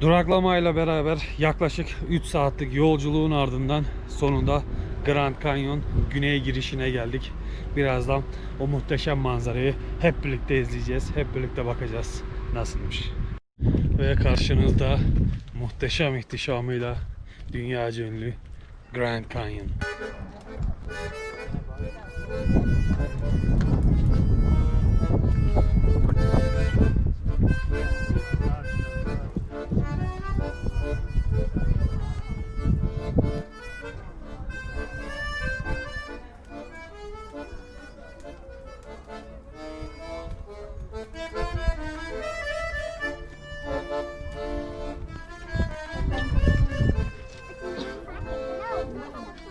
Duraklamayla beraber yaklaşık 3 saatlik yolculuğun ardından sonunda Grand Canyon güney girişine geldik. Birazdan o muhteşem manzarayı hep birlikte izleyeceğiz. Hep birlikte bakacağız nasılmış. Ve karşınızda muhteşem ihtişamıyla dünyaca ünlü Grand Canyon.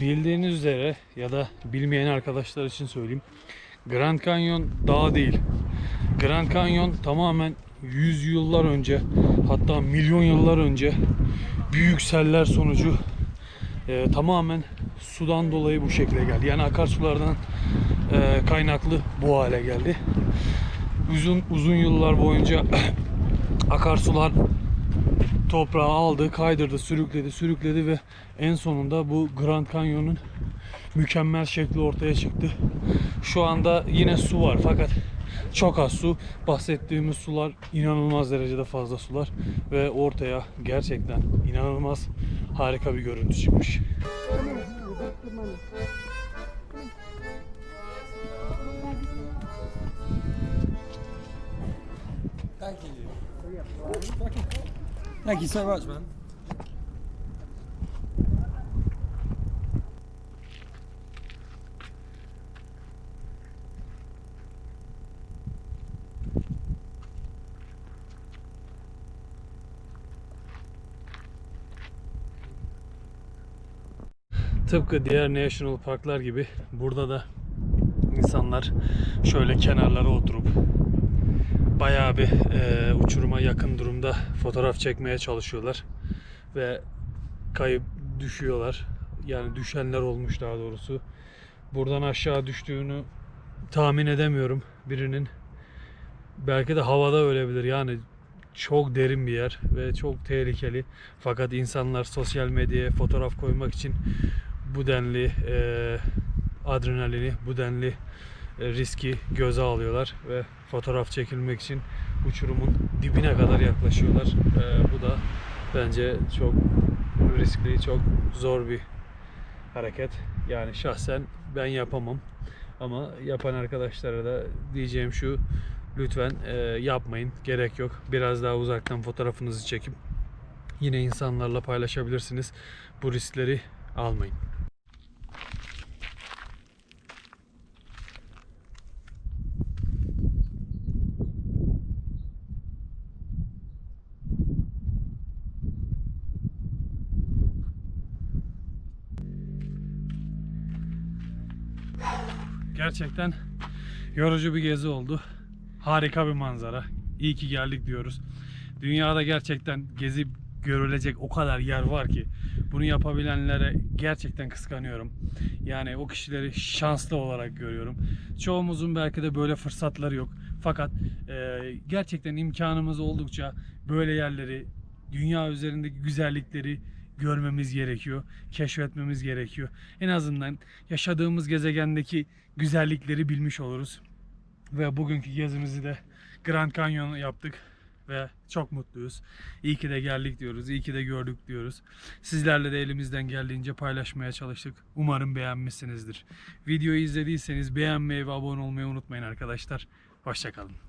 Bildiğiniz üzere ya da bilmeyen arkadaşlar için söyleyeyim. Grand Canyon dağ değil. Grand Canyon tamamen yüz yıllar önce hatta milyon yıllar önce büyük seller sonucu e, tamamen sudan dolayı bu şekilde geldi. Yani akarsulardan e, kaynaklı bu hale geldi. Uzun uzun yıllar boyunca akarsular toprağı aldı, kaydırdı, sürükledi, sürükledi ve en sonunda bu Grand Canyon'un mükemmel şekli ortaya çıktı. Şu anda yine su var fakat çok az su. Bahsettiğimiz sular inanılmaz derecede fazla sular ve ortaya gerçekten inanılmaz harika bir görüntü çıkmış. Thank you so much, man. Tıpkı diğer national parklar gibi burada da insanlar şöyle kenarlara oturup bayağı bir e, uçuruma yakın durumda fotoğraf çekmeye çalışıyorlar ve kayıp düşüyorlar. Yani düşenler olmuş daha doğrusu. Buradan aşağı düştüğünü tahmin edemiyorum birinin. Belki de havada ölebilir. Yani çok derin bir yer ve çok tehlikeli. Fakat insanlar sosyal medyaya fotoğraf koymak için bu denli e, adrenalini, bu denli riski göze alıyorlar ve fotoğraf çekilmek için uçurumun dibine kadar yaklaşıyorlar. E, bu da bence çok riskli, çok zor bir hareket. Yani şahsen ben yapamam. Ama yapan arkadaşlara da diyeceğim şu lütfen e, yapmayın. Gerek yok. Biraz daha uzaktan fotoğrafınızı çekip yine insanlarla paylaşabilirsiniz. Bu riskleri almayın. Gerçekten yorucu bir gezi oldu. Harika bir manzara. İyi ki geldik diyoruz. Dünyada gerçekten gezip görülecek o kadar yer var ki bunu yapabilenlere gerçekten kıskanıyorum. Yani o kişileri şanslı olarak görüyorum. Çoğumuzun belki de böyle fırsatları yok. Fakat e, gerçekten imkanımız oldukça böyle yerleri, dünya üzerindeki güzellikleri görmemiz gerekiyor, keşfetmemiz gerekiyor. En azından yaşadığımız gezegendeki güzellikleri bilmiş oluruz. Ve bugünkü gezimizi de Grand Canyon yaptık ve çok mutluyuz. İyi ki de geldik diyoruz, iyi ki de gördük diyoruz. Sizlerle de elimizden geldiğince paylaşmaya çalıştık. Umarım beğenmişsinizdir. Videoyu izlediyseniz beğenmeyi ve abone olmayı unutmayın arkadaşlar. Hoşçakalın.